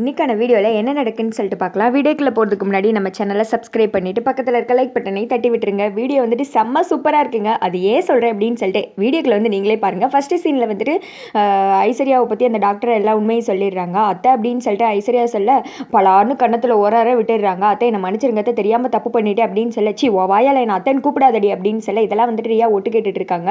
இன்றைக்கான வீடியோவில் என்ன நடக்குன்னு சொல்லிட்டு பார்க்கலாம். வீடியோக்குள்ளே போகிறதுக்கு முன்னாடி நம்ம சேனலை சப்ஸ்கிரைப் பண்ணிவிட்டு பக்கத்தில் இருக்க லைக் பட்டனை தட்டி விட்டுருங்க. வீடியோ வந்துட்டு செம்ம சூப்பராக இருக்குங்க. அது ஏன் சொல்கிறேன் அப்படின்னு சொல்லிட்டு வீடியோக்கில் வந்து நீங்களே பாருங்கள் ஃபஸ்ட்டு சீனில் வந்துட்டு ஐஸ்வர்யாவை பற்றி அந்த டாக்டர் எல்லா உண்மையும் சொல்லிடுறாங்க. அத்தை அப்படின்னு சொல்லிட்டு ஐஸ்வர்யா சொல்ல பலார்னு கன்னத்தில் ஓரார விட்டுடுறாங்க. அத்தை என்னை மன்னிச்சிருங்க அத்தை தெரியாமல் தப்பு பண்ணிவிட்டு அப்படின்னு சொல்ல சி ஓ வாயால் என்ன அத்தைன்னு கூப்பிடாதடி அப்படின்னு சொல்ல இதெல்லாம் வந்துட்டு ரியா ஒட்டு கேட்டுட்டு இருக்காங்க.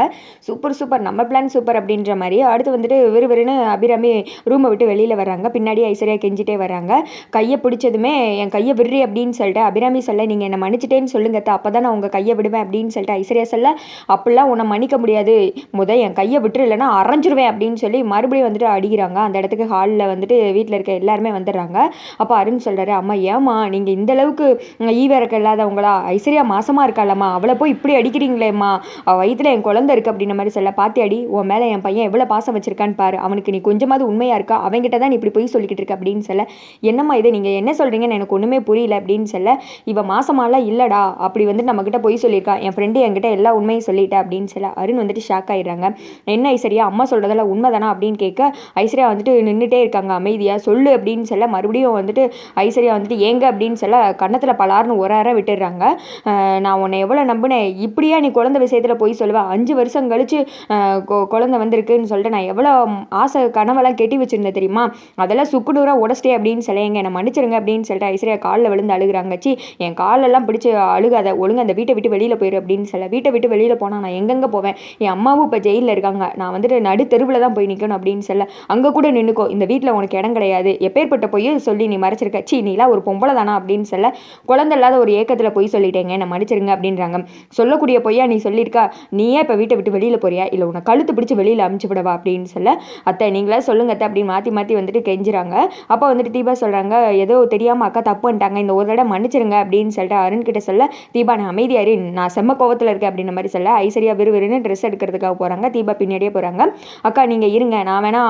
சூப்பர் சூப்பர் நம்ம பிளான் சூப்பர் அப்படின்ற மாதிரி அடுத்து வந்துட்டு விறுவிறுன்னு அபிராமி ரூமை விட்டு வெளியில் வராங்க பின்னாடி ஐஸ்வர்யா கெஞ்சிட்டே வராங்க. கையை பிடிச்சதுமே என் கையை விடுறி அப்படின்னு சொல்லிட்டு அபிராமி சொல்ல நீங்கள் என்னை மன்னிச்சிட்டேன்னு சொல்லுங்க அப்போ தான் நான் உங்கள் கையை விடுவேன் அப்படின்னு சொல்லிட்டு ஐஸ்வர்யா சொல்ல அப்படிலாம் உன்னை மன்னிக்க முடியாது. முத என் கையை விட்டுரு இல்லைன்னா அரைஞ்சிருவேன் அப்படின்னு சொல்லி மறுபடியும் வந்துட்டு அடிக்கிறாங்க. அந்த இடத்துக்கு ஹாலில் வந்துட்டு வீட்டில் இருக்க எல்லாருமே வந்துடுறாங்க. அப்போ அருண் சொல்கிறாரு அம்மா ஏம்மா நீங்கள் இந்த அளவுக்கு ஈவிறக்க இல்லாதவங்களா? ஐஸ்வர்யா மாசமாக இருக்காளம்மா. அவளை போய் இப்படி அடிக்கிறீங்களேம்மா. அவள் என் குழந்தை இருக்கு அப்படின்ற மாதிரி சொல்ல பாத்தி அடி உன் மேலே என் பையன் எவ்வளோ பாசம் வச்சிருக்கான்னு பாரு. அவனுக்கு நீ கொஞ்சமாவது உண்மையாக இருக்கா? அவங்ககிட்ட தான் இப்படி போய் சொல்லிக்கிட்டு இருக்க அப்படின்னு சொல்ல என்னம்மா இது? நீங்கள் என்ன சொல்கிறீங்கன்னு எனக்கு ஒன்றுமே புரியல அப்படின்னு சொல்ல இவ மாசமாலாம் இல்லைடா அப்படி வந்து நம்மக்கிட்ட போய் சொல்லியிருக்கா. என் ஃப்ரெண்டு என்கிட்ட எல்லா உண்மையும் சொல்லிட்டா அப்படின்னு சொல்ல அருண் வந்துட்டு ஷாக் ஆயிடுறாங்க. என்ன ஐஸ்வர்யா? அம்மா சொல்கிறதெல்லாம் உண்மைதானா? அப்படின்னு கேட்க ஐஸ்வர்யா வந்துட்டு நின்றுட்டே இருக்காங்க அமைதியாக சொல்லு அப்படின்னு சொல்ல மறுபடியும் வந்துட்டு ஐஸ்வர்யா வந்துட்டு ஏங்க? அப்படின்னு சொல்ல கன்னத்தில் பலார்னு ஒரு அரை விட்டுடுறாங்க. நான் உன்னை எவ்வளோ நம்பினேன்? இப்படியா நீ குழந்தை விஷயத்தில் போய் சொல்லுவேன் அஞ்சு வருஷம் கழிச்சு கொ- குழந்தை வந்திருக்குன்னு சொல்லிட்டு நான் எவ்வளோ ஆசை கனவெல்லாம் கெட்டி வச்சிருந்தேன் தெரியுமா? அதெல்லாம் சுக்குநூறாக உடச்சிட்டே அப்படின்னு சொல்லி எங்க என்னை மன்னிச்சிருங்க அப்படின்னு சொல்லிட்டு ஐஸ்வர்யா காலில் விழுந்து அழுகுறாங்க. சி என் காலெல்லாம் பிடிச்சி அழுகாத ஒழுங்கு அந்த வீட்டை விட்டு வெளியில் போயிரு அப்படின்னு சொல்ல வீட்டை விட்டு வெளியில் போனால் நான் எங்கெங்கே போவேன்? என் அம்மாவும் இப்போ ஜெயிலில் இருக்காங்க. நான் வந்துட்டு நடு தெருவில் தான் போய் நிற்கணும் அப்படின்னு சொல்ல அங்கே கூட நின்றுக்கோ இந்த வீட்டில் உனக்கு இடம் கிடையாது. எப்பேற்பட்ட பொய் சொல்லி நீ மறைச்சிருக்க. சி நீலாம் ஒரு பொம்பளை தானா அப்படின்னு சொல்ல குழந்தை இல்லாத ஒரு ஏக்கத்தில் போய் சொல்லிட்டேங்க என்னை மன்னிச்சிருங்க அப்படின்றாங்க. சொல்லக்கூடிய பொய்யா நீ சொல்லியிருக்கா நீயே இப்போ வீட்டை விட்டு வெளியில் போறியா? இல்லை உன்னை கழுத்து பிடிச்சி வெளியில் அமுச்சு விடவா அப்படின்னு சொல்ல அத்தை நீங்களே சொல்லுங்க அத்தை அப்படின்னு மாற்றி மாற்றி வந்துட்டு கெஞ்சுறாங்க. அப்போ வந்துட்டு தீபா சொல்கிறாங்க ஏதோ தெரியாமல் அக்கா தப்பு பண்ணிட்டாங்க இந்த ஒரு தடவை மன்னிச்சிருங்க அப்படின்னு சொல்லிட்டு அருண் கிட்ட சொல்ல தீபா நான் அமைதியாரு நான் செம்ம கோவத்தில் இருக்கேன் அப்படின்ற மாதிரி சொல்ல ஐஸ்வர்யா விறுவிறுன்னு ட்ரெஸ் எடுக்கிறதுக்காக போகிறாங்க தீபா பின்னாடியே போகிறாங்க அக்கா நீங்கள் இருங்க நான் வேணா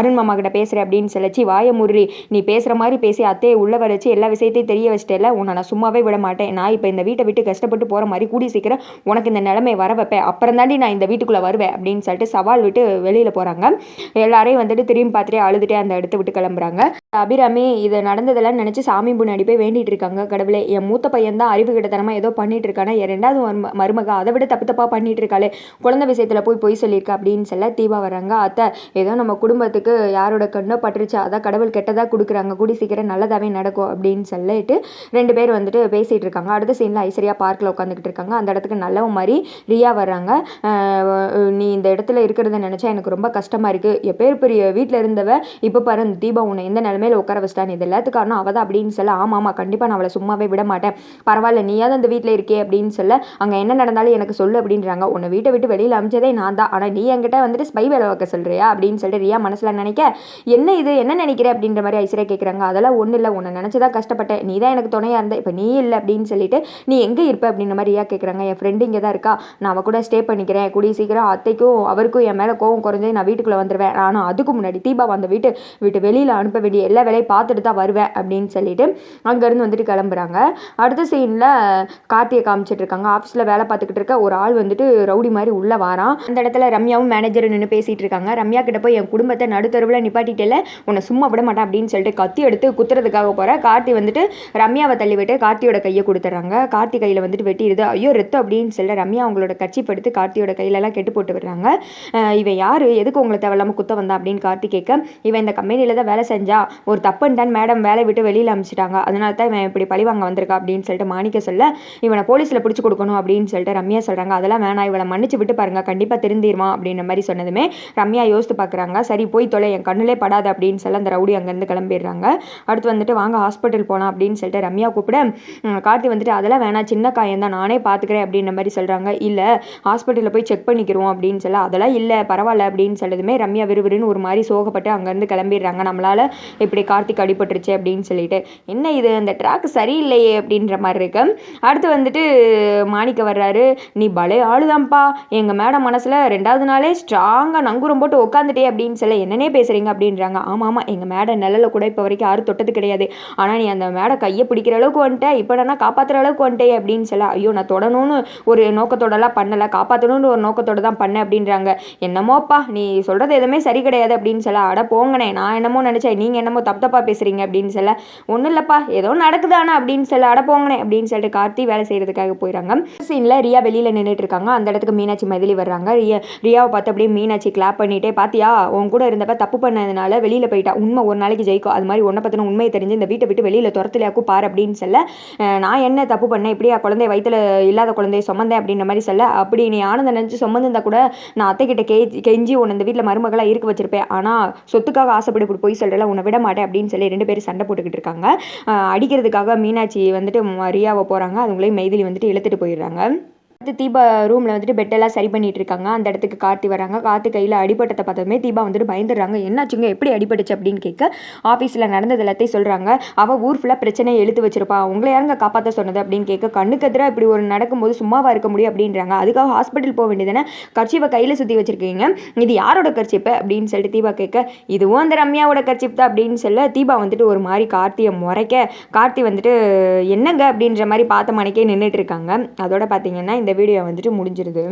அருண் மாமா கிட்ட பேசுகிறேன் அப்படின்னு சொல்லச்சி வாய முறி நீ பேசுகிற மாதிரி பேசி அத்தையை உள்ள வரைச்சி வச்சு எல்லா விஷயத்தையும் தெரிய வச்சிட்டேல உன்னை நான் சும்மாவே விட மாட்டேன். நான் இப்போ இந்த வீட்டை விட்டு கஷ்டப்பட்டு போகிற மாதிரி கூடி சீக்கிரம் உனக்கு இந்த நிலைமை வர வைப்பேன். அப்புறம் தாண்டி நான் இந்த வீட்டுக்குள்ளே வருவேன் அப்படின்னு சொல்லிட்டு சவால் விட்டு வெளியில் போகிறாங்க எல்லாரையும் வந்துட்டு திரும்பி பார்த்துட்டே அழுதுட்டே அந்த இடத்த விட்டு கிளம்புறாங்க. அபிராமி இது நடந்ததெல்லாம் நினச்சி சாமி முன்னாடி போய் வேண்டிட்டு இருக்காங்க. கடவுளே என் மூத்த பையன் தான் அறிவு கிட்டத்தனமாக ஏதோ பண்ணிட்டு இருக்கானா? என் ரெண்டாவது மருமக அதை விட தப்பு தப்பாக பண்ணிட்டு இருக்காளே. குழந்தை விஷயத்தில் போய் பொய் சொல்லியிருக்கா அப்படின்னு சொல்ல தீபா வராங்க. அத்தை ஏதோ நம்ம குடும்பத்துக்கு யாரோட கண்ணோ பட்டுருச்சு? அதான் கடவுள் கெட்டதாக கொடுக்குறாங்க. கூடி சீக்கிரம் நல்லதாகவே நடக்கும் அப்படின்னு சொல்லிட்டு ரெண்டு பேர் வந்துட்டு பேசிகிட்டு இருக்காங்க. அடுத்த சீனில் ஐஸ்வர்யா பார்க்கில் உட்காந்துக்கிட்டு இருக்காங்க. அந்த இடத்துக்கு நல்லவும் மாதிரி ரியா வர்றாங்க நீ இந்த இடத்துல இருக்கிறத நினச்சா எனக்கு ரொம்ப கஷ்டமாக இருக்குது எப்பேர் பெரிய வீட்டில் இருந்தவ இப்போ பாரு தீபா உன்னை எந்த மேலே உட்கார வச்சிட்டான் இது எல்லாத்துக்கு காரணம் அவள் தான் அப்படின்னு சொல்ல ஆமாம் ஆமாம் கண்டிப்பாக நான் அவளை சும்மாவே விட மாட்டேன். பரவாயில்ல நீயாவது அந்த வீட்டில் இருக்கே அப்படின்னு சொல்ல அங்கே என்ன நடந்தாலும் எனக்கு சொல்லு அப்படின்றாங்க. உன்னை வீட்டை விட்டு வெளியில் அமிச்சதே நான் தான். ஆனால் நீ என்கிட்ட வந்துட்டு ஸ்பை வேலை வைக்க சொல்கிறியா அப்படின்னு சொல்லிட்டு ரியா மனசில் நினைக்க என்ன இது? என்ன நினைக்கிற? அப்படின்ற மாதிரி ஐஸ்வர்யா கேட்குறாங்க அதெல்லாம் ஒன்றும் இல்லை. உன்னை நினச்சி தான் கஷ்டப்பட்டேன். நீ தான் எனக்கு துணையாக இருந்த. இப்போ நீ இல்லை அப்படின்னு சொல்லிட்டு நீ எங்கே இருப்ப? அப்படின்ற மாதிரி ரியா கேட்குறாங்க என் ஃப்ரெண்டு இங்கே தான் இருக்கா. நான் அவள் கூட ஸ்டே பண்ணிக்கிறேன். கூடிய சீக்கிரம் அத்தைக்கும் அவருக்கும் என் மேலே கோவம் குறைஞ்சு நான் வீட்டுக்குள்ளே வந்துடுவேன் ஆனால் அதுக்கு முன்னாடி தீபா அந்த வீட்டு வீட்டு வெளியில் அனுப்ப வேண்டிய எல்லா வேலையும் பார்த்துட்டு தான் வருவேன் அப்படின்னு சொல்லிட்டு அங்கேருந்து வந்துட்டு கிளம்புறாங்க. அடுத்த சீனில் கார்த்தியை காமிச்சிட்டு இருக்காங்க. ஆஃபீஸில் வேலை பார்த்துக்கிட்டு இருக்க ஒரு ஆள் வந்துட்டு ரவுடி மாதிரி உள்ளே வாரான். அந்த இடத்துல ரம்யாவும் மேனேஜரும் நின்று பேசிகிட்டு இருக்காங்க. ரம்யா கிட்ட போய் என் குடும்பத்தை நடுத்தருவில் நிப்பாட்டிட்டேல உன்னை சும்மா விட மாட்டேன் அப்படின்னு சொல்லிட்டு கத்தி எடுத்து குத்துறதுக்காக போகிற கார்த்தி வந்துட்டு ரம்யாவை தள்ளிவிட்டு கார்த்தியோட கையை கொடுத்துட்றாங்க. கார்த்தி கையில் வந்துட்டு வெட்டிடுது. ஐயோ ரத்தம் அப்படின்னு சொல்ல ரம்யா அவங்களோட கட்சி படுத்து கார்த்தியோட கையிலலாம் கெட்டு போட்டு விடுறாங்க. இவன் யார்? எதுக்கு உங்களை தேவையில்லாமல் குத்த வந்தா அப்படின்னு கார்த்தி கேட்க இவன் இந்த கம்பெனியில் தான் வேலை செஞ்சா ஒரு தப்புன்ட்டான் மேடம் வேலை விட்டு வெளியில் அனுப்பிச்சிட்டாங்க. அதனால தான் இவன் இப்படி பழி வாங்க வந்திருக்கா அப்படின்னு சொல்லிட்டு மாணிக்க சொல்ல இவனை போலீஸில் பிடிச்சி கொடுக்கணும் அப்படின்னு சொல்லிட்டு ரம்யா சொல்கிறாங்க அதெல்லாம் வேணாம் இவளை மன்னிச்சு விட்டு பாருங்க. கண்டிப்பாக திருந்திருவான் அப்படின்ற மாதிரி சொன்னதுமே ரம்யா யோசித்து பார்க்குறாங்க. சரி போய் தொலை என் கண்ணிலே படாத அப்படின்னு சொல்லி அந்த ரவுடி அங்கேருந்து கிளம்பிடுறாங்க. அடுத்து வந்துட்டு வாங்க ஹாஸ்பிட்டல் போகலாம் அப்படின்னு சொல்லிட்டு ரம்யா கூப்பிட கார்த்தி வந்துட்டு அதெல்லாம் வேணாம் சின்ன காயம் தான். நானே பார்த்துக்கிறேன் அப்படின்ற மாதிரி சொல்கிறாங்க இல்லை ஹாஸ்பிட்டலில் போய் செக் பண்ணிக்கிறோம் அப்படின்னு சொல்ல அதெல்லாம் இல்லை பரவாயில்ல அப்படின்னு சொல்லதுமே ரம்யா விறுவிறுன்னு ஒரு மாதிரி சோகப்பட்டு அங்கேருந்து கிளம்பிடுறாங்க. நம்மளால் இப்படி கார்த்திக் அடிபட்டுருச்சு அப்படின்னு சொல்லிட்டு என்ன இது அந்த ட்ராக் சரியில்லையே அப்படின்ற மாதிரி இருக்கு. அடுத்து வந்துட்டு மாணிக்க வர்றாரு. நீ பலே ஆளுதான்ப்பா. எங்கள் மேடம் மனசில் ரெண்டாவது நாளே ஸ்ட்ராங்காக நங்குரம் போட்டு உட்காந்துட்டே அப்படின்னு சொல்ல என்னனே பேசுகிறீங்க அப்படின்றாங்க. ஆமாம் ஆமாம் எங்கள் மேடம் நிழல கூட இப்போ வரைக்கும் யாரும் தொட்டது கிடையாது. ஆனால் நீ அந்த மேடை கையை பிடிக்கிற அளவுக்கு வந்துட்டேன் இப்போ நான் காப்பாற்றுற அளவுக்கு வந்துட்டே அப்படின்னு சொல்ல ஐயோ நான் தொடணும்னு ஒரு நோக்கத்தோடலாம் பண்ணலை. காப்பாற்றணும்னு ஒரு நோக்கத்தோட தான் பண்ணேன் அப்படின்றாங்க. என்னமோப்பா. நீ சொல்கிறது எதுவுமே சரி கிடையாது அப்படின்னு சொல்ல அட போங்கண்ணே. நான் என்னமோ நினச்சேன். நீங்கள் என்னமோ என்னமோ தப்பு தப்பாக பேசுகிறீங்க அப்படின்னு சொல்ல ஒன்றும் இல்லைப்பா ஏதோ நடக்குது ஆனால் அப்படின்னு சொல்ல அட அப்படின்னு சொல்லிட்டு கார்த்தி வேலை செய்கிறதுக்காக போயிடறாங்க சீனில் ரியா வெளியில் நின்றுட்டு இருக்காங்க. அந்த இடத்துக்கு மீனாட்சி மதிலி வர்றாங்க. ரியா ரியாவை பார்த்து அப்படியே மீனாட்சி கிளாப் பண்ணிட்டே பார்த்தியா உன் கூட இருந்தப்ப தப்பு பண்ணதுனால வெளியில் போயிட்டா உண்மை ஒரு நாளைக்கு ஜெயிக்கும். அது மாதிரி ஒன்றை பற்றின உண்மையை தெரிஞ்சு இந்த வீட்டை விட்டு வெளியில் துரத்துலையாக்கும் பாரு அப்படின்னு சொல்ல நான் என்ன தப்பு பண்ணேன்? இப்படியா குழந்தை வயித்துல இல்லாத குழந்தைய சுமந்தேன்? அப்படின்ற மாதிரி சொல்ல அப்படி நீ ஆனந்த நினச்சி சுமந்திருந்தா கூட நான் அத்தைக்கிட்ட கே கெஞ்சி உன்னை இந்த வீட்டில் மருமகளாக இருக்க வச்சிருப்பேன். ஆனால் சொத்துக்காக ஆசைப்படி போய் சொல்கிறல உன்னை விட மாட்டேன் அப்படின்னு சொல்லி ரெண்டு பேரும் சண்டை போட்டுக்கிட்டு இருக்காங்க. அடிக்கிறதுக்காக மீனாட்சி வந்துட்டு ரியாவை போகிறாங்க அதுங்களையும் மைதிலி வந்துட்டு இழுத்துட்டு போயிடுறாங்க. அடுத்து தீபா ரூமில் வந்துட்டு பெட்டெல்லாம் சரி பண்ணிட்டு இருக்காங்க அந்த இடத்துக்கு கார்த்தி வராங்க. கார்த்தி கையில் அடிபட்டதை பார்த்ததுமே தீபா வந்துட்டு பயந்துடுறாங்க. என்னாச்சுங்க? எப்படி அடிபட்டுச்சு? அப்படின்னு கேட்க ஆஃபீஸில் நடந்தது எல்லாத்தையும் சொல்கிறாங்க அவள் ஊர் ஃபுல்லாக பிரச்சனையை எழுத்து வச்சிருப்பா. உங்களை யாருங்க காப்பாற்ற சொன்னது? அப்படின்னு கேட்க கண்ணுக்கு எதிராக இப்படி ஒரு நடக்கும்போது சும்மாவாக இருக்க முடியும்? அப்படின்றாங்க. அதுக்காக ஹாஸ்பிட்டல் போக வேண்டியதானே கர்ச்சிப்பை கையில் சுற்றி வச்சிருக்கீங்க. இது யாரோட கர்ச்சிப்பு? அப்படின்னு சொல்லிட்டு தீபா கேட்க இதுவும் அந்த ரம்யாவோட கர்ச்சிப் தான். அப்படின்னு சொல்ல தீபா வந்துட்டு ஒரு மாதிரி கார்த்தியை முறைக்க கார்த்தி வந்துட்டு என்னங்க? அப்படின்ற மாதிரி பார்த்த மணிக்கே நின்றுட்டு இருக்காங்க. அதோட பார்த்தீங்கன்னா இந்த வீடியோ வந்துட்டு முடிஞ்சிருது.